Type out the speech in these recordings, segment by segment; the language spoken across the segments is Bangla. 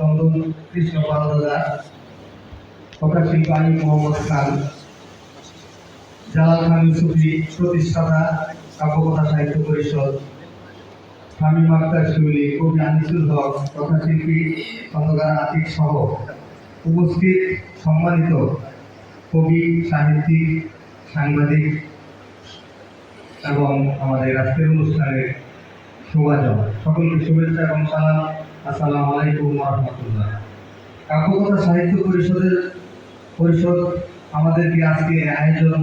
চন্দন কৃষ্ণ কথা শিল্পী আলী মোহাম্মদ খান, জালাল খান সুফি প্রতিষ্ঠাতা, কাব্যকথা সাহিত্য পরিষদ, স্বামী মাক্তার শিউলি কবি আনিসুল হক কথাশিল্পী খন্দকার আতিক সহ উপস্থিত সম্মানিত কবি, সাহিত্যিক, সাংবাদিক এবং আমাদের আজকের অনুষ্ঠানের শোভাজন সকলকে শুভেচ্ছা এবং সালাম। আসসালামু আলাইকুম রহমতুল্লাহ। কাব্যকথা সাহিত্য পরিষদের পরিষদ আমাদেরকে আজকে আয়োজন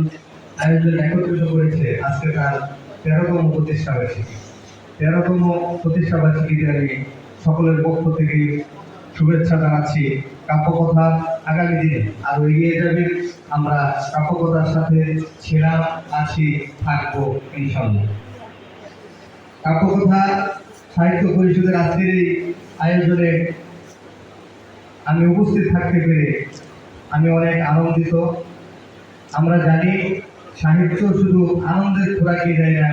আয়োজন একত্রিত করেছে। আজকে তার তেরোতম প্রতিষ্ঠা বার্ষিকী। তেরোতম প্রতিষ্ঠা বার্ষিকীতে আমি সকলের পক্ষ থেকে শুভেচ্ছা জানাচ্ছি কাব্যকথা আগামী দিনে। আরও এগিয়ে যাবে আমরা কাব্যকথার সাথে ছিলাম, আছি, থাকব ইনশাল্লাহ কাব্যকথা সাহিত্য পরিষদের আজকের এই আয়োজনে আমি উপস্থিত থাকতে পেরে আমি অনেক আনন্দিত। আমরা জানি সাহিত্য শুধু আনন্দের খোরাকি দেয় না,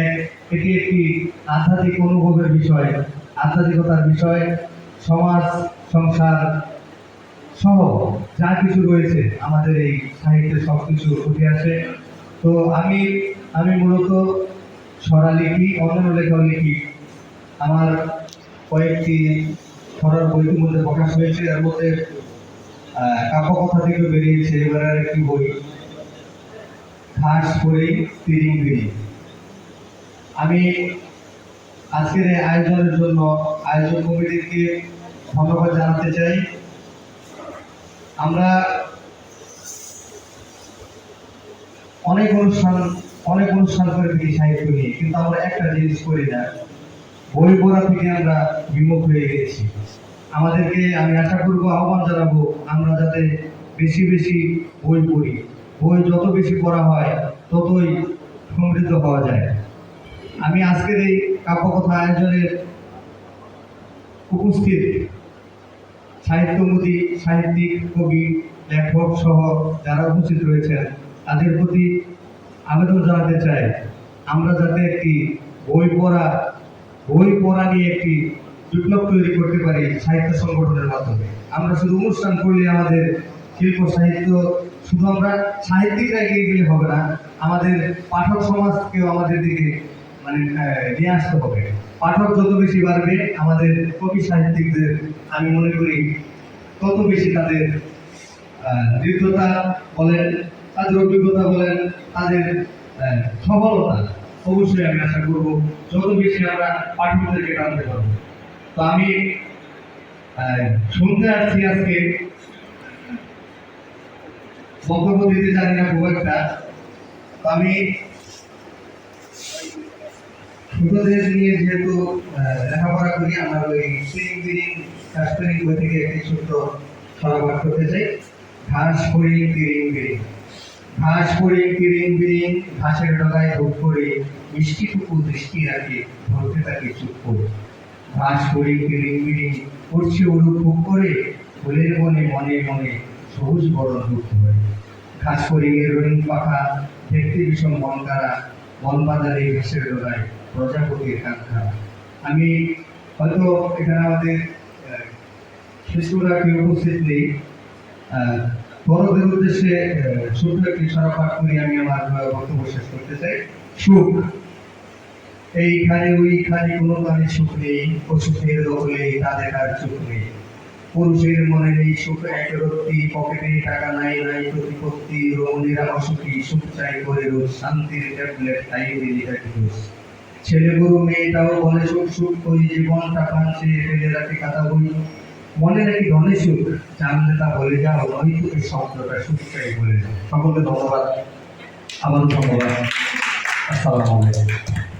এক, এটি একটি আধ্যাত্মিক অনুভবের বিষয়, আধ্যাত্মিকতার বিষয়, সমাজ, সংসার সহ যা কিছু রয়েছে আমাদের এই সাহিত্যে সব কিছু উঠে আসে। তো আমি আমি মূলত লিখি অন্যান্য লেখাও লিখি। আমার কয়েকটি ছড়ার বই মধ্যে প্রকাশ হয়েছে, এর মধ্যে কাব্যকথা থেকে বেরিয়েছে, এবার আর একটি বই। ঘাস করে তিরিং আমি আজকের এই আয়োজনের জন্য আয়োজন কমিটিকে ধন্যবাদ জানাতে চাই। আমরা অনেক অনুষ্ঠান অনেক অনুষ্ঠান করে থাকি সাহিত্য নিয়ে, কিন্তু আমরা একটা জিনিস করি না। বই পড়া থেকে আমরা বিমুখ হয়ে গেছি। আমাদেরকে আমি আশা করব, আহ্বান জানাব, আমরা যাতে বেশি বেশি বই পড়ি। বই যত বেশি পড়া হয়, ততই সমৃদ্ধ হওয়া যায়। আমি আজকের এই কাব্যকথা আয়োজনের উপস্থিত সাহিত্যমোদী সাহিত্যিক, কবি, লেখক সহ যারা উপস্থিত রয়েছেন, তাদের প্রতি আবেদন জানাতে চাই। আমরা যাতে একটি বই পড়া বই পড়া নিয়ে একটি বিপ্লব তৈরি করতে পারি সাহিত্য সংগঠনের মাধ্যমে। আমরা শুধু অনুষ্ঠান করলে আমাদের শিল্প, সাহিত্য, শুধু আমরা সাহিত্যিকরা এগিয়ে গেলে হবে না, আমাদের পাঠক সমাজকেও আমাদের দিকে মানে নিয়ে আসতে হবে। পাঠক যত বেশি বাড়বে, আমাদের কবি সাহিত্যিকদের, আমি মনে করি, তত বেশি তাদের দৃঢ়তা বলেন তাদের অভিজ্ঞতা বলেন, তাদের সফলতা, অবশ্যই আমি আশা করব যত বেশি আমরা পাঠকদেরকে টানতে পারব। তো আমি শুনতে আসছি আজকে। বক্তব্য দিতে জানি না খুব একটা। আমি ছোটদের নিয়ে যেহেতু লেখাপড়া করি, আমার ওই বিলিং কাশ্মীরি বই থেকে একটি ছোট্ট সরাবাদ করতে চাই। ঘাস করি কিরিং বিরিং ঘাস করি কিরিং বিরিং ঘাসের ডগায় ভোগ করে মিষ্টি মিষ্টিটুকু দৃষ্টি রাখে, ধরতে থাকে চুপ করে। ঘাস করি কিরিং বিরিং, করছে উড়ুক ভোগ করে, ফুলের মনে মনে মনে সবুজ বরণ করতে হয় ঘাস করি রঙিন পাখা, দেখতে ভীষণ মন কারা বন বাজারে ঘাসের ডগায় প্রজাপতির কাঙ্ক্ষা আমি হয়তো এখানে আমাদের শিশুরা কেউ উপস্থিত নেই বড়দের উদ্দেশ্যে ছোট্ট একটি আমি আমার বক্তব্য শেষ করতে চাই। সুখ এইখানে ওইখানে কোনো সুখ নেই অসুখের দখলে তাদের সুখ নেই। পুরুষের মনে নেই সুখ পকেটে টাকা নাই নাই প্রতিপত্তি, রমণীরা অসুখী, সুখ চাই করে রোজ, শান্তির ট্যাবলেট, তাই রোজ। ছেলে মেয়েটাও বলে সুখ সুখ করি, জীবনটা ফেলে রাখি কাটা বই মনে রাখি ধনে সুখ জানলে তা বলে নয়তো এই শব্দটা সুস্থাই বলে সকলকে ধন্যবাদ। আবার ধন্যবাদ। আসসালামু আলাইকুম।